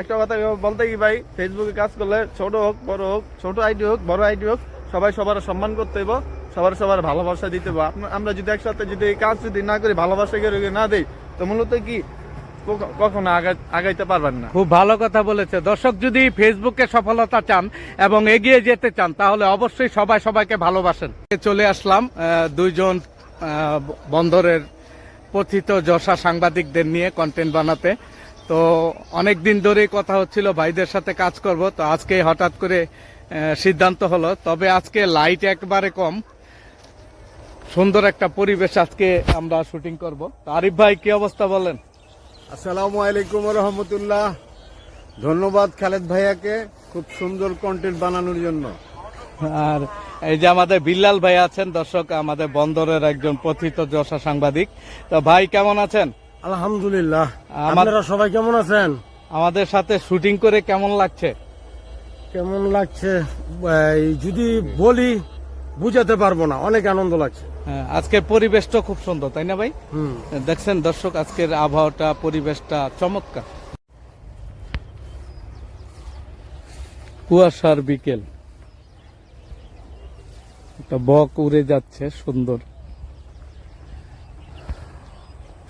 একটা কথা বলতে কি ভাই? ফেসবুকে কাজ করলে ছোট হোক, বড় হোক, ছোট আইডি হোক, বড় আইডি হোক, সবাই সবার সম্মান করতে হইব, সবার সবার ভালোবাসা দিতে হইব। আমরা যদি একসাথে যদি কাজ যদি না করি, ভালোবাসা করে না দিই? তো মূলত কি কখনো আগাইতে পারবেন না। খুব ভালো কথা বলেছে। দর্শক, যদি ফেসবুকে সফলতা চান এবং এগিয়ে যেতে চান, তাহলে অবশ্যই সবাই সবাইকে ভালোবাসেন। চলে আসলাম দুইজন বন্দরের পথিত যশা সাংবাদিকদের নিয়ে কন্টেন্ট বানাতে। তো অনেক দিন ধরেই কথা হচ্ছিল ভাইদের সাথে কাজ করব তো আজকে হঠাৎ করে সিদ্ধান্ত হলো। তবে আজকে লাইট একবারে কম। সুন্দর একটা পরিবেশ আজকে আমরা শুটিং করব। আরিফ ভাই কি অবস্থা বলেন? আসসালামু আলাইকুম রহমতুল্লাহ। ধন্যবাদ খালেদ ভাইয়াকে খুব সুন্দর কন্টেন্ট বানানোর জন্য। আর এই যে আমাদের বিল্লাল ভাই আছেন দর্শক আমাদের বন্দরের একজন পথিত যশা সাংবাদিক। তো ভাই কেমন আছেন? আলহামদুলিল্লাহ। আপনারা সবাই কেমন আছেন? আমাদের সাথে শুটিং করে কেমন লাগছে? কেমন লাগছে? যদি বলি বুঝাতে পারব না। অনেক আনন্দ লাগছে। হ্যাঁ, আজকের পরিবেশটা খুব সুন্দর তাই না ভাই? হুম। দেখছেন দর্শক আজকের আবহাওয়াটা পরিবেশটা চমৎকার। কুয়াশার বিকেল। একটা বক উড়ে যাচ্ছে সুন্দর।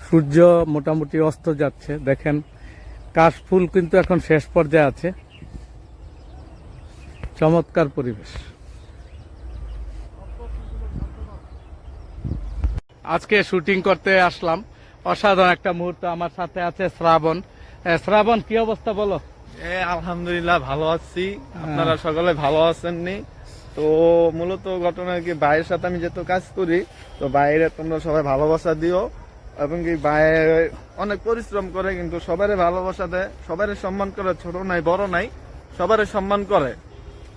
সূর্য মোটামুটি অস্ত যাচ্ছে দেখেন। কাশফুল কিন্তু এখন শেষ পর্যায়ে আছে। চমৎকার পরিবেশ। আজকে শুটিং করতে আসলাম। অসাধারণ একটা মুহূর্ত আমার সাথে আছে শ্রাবণ। শ্রাবণ কি অবস্থা বলো? এ আলহামদুলিল্লাহ ভালো আছি। আপনারা সকলে ভালো আছেন নি তো মূলত ঘটনা কি ভাইয়ের সাথে আমি যেহেতু কাজ করি তো বাইরে তোমরা সবাই ভালোবাসা দিও। এবং কি বাইরে অনেক পরিশ্রম করে, কিন্তু সবারই ভালোবাসা দেয় সবারই সম্মান করে, ছোট নাই, বড় নাই সবারই সম্মান করে।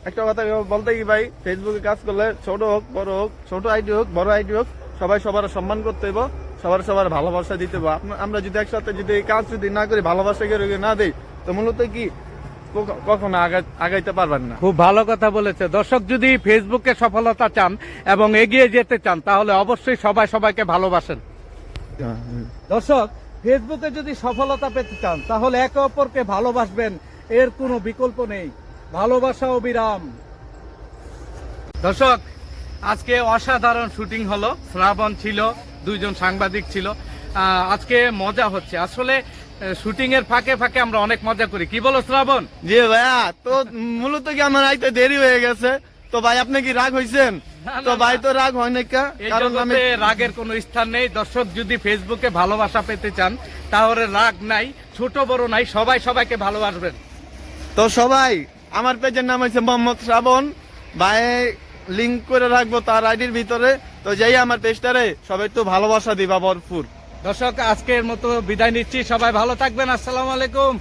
একটা কথা বলতে কি ভাই ফেসবুকে কাজ করলে ছোট হোক, বড় হোক, ছোট আইডি হোক, বড় আইডি হোক, সবাই সবার সম্মান করতে হইব, সবার সবার ভালোবাসা দিতে আপনা- আমরা যদি একসাথে যদি এই কাজ যদি না করি, ভালোবাসা করে না দেই? তো মূলত ক- কখনো আগাইতে পারবেন না। খুব ভালো কথা বলেছে। দর্শক, যদি ফেসবুকে সফলতা চান এবং এগিয়ে যেতে চান, তাহলে অবশ্যই সবাই সবাইকে ভালোবাসেন। দর্শক ফেসবুকে যদি সফলতা পেতে চান তাহলে একে অপরকে ভালোবাসবেন এর কোনো বিকল্প নেই। ভালোবাসা অবিরাম দর্শক আজকে অসাধারণ শুটিং হলো শ্রাবণ ছিল দুইজন সাংবাদিক ছিল। আজকে মজা হচ্ছে। আসলে শুটিং এর ফাঁকে ফাঁকে আমরা অনেক মজা করি। কি বলো শ্রাবণ? জি ভাইয়া তো মূলত কি আমার আইতে দেরি হয়ে গেছে? তো ভাই আপনি কি রাগ হইছেন? না, তো ভাই তো রাগ হয় না কারণ আমি রাগের কোনো স্থান নেই। দর্শক যদি ফেসবুকে ভালোবাসা পেতে চান তাহলে রাগ নাই ছোট বড় নাই সবাই সবাইকে ভালোবাসবেন। তো সবাই আমার পেজের নাম হচ্ছে মোহাম্মদ শ্রাবণ। ভাই লিঙ্ক করে রাখব তার আইডির ভিতরে। তো যাই আমার পেজটারে সবাই একটু ভালোবাসা দিবা ভরপুর। দর্শক আজকের মতো বিদায় নিচ্ছি। সবাই ভালো থাকবেন। আসসালামু আলাইকুম।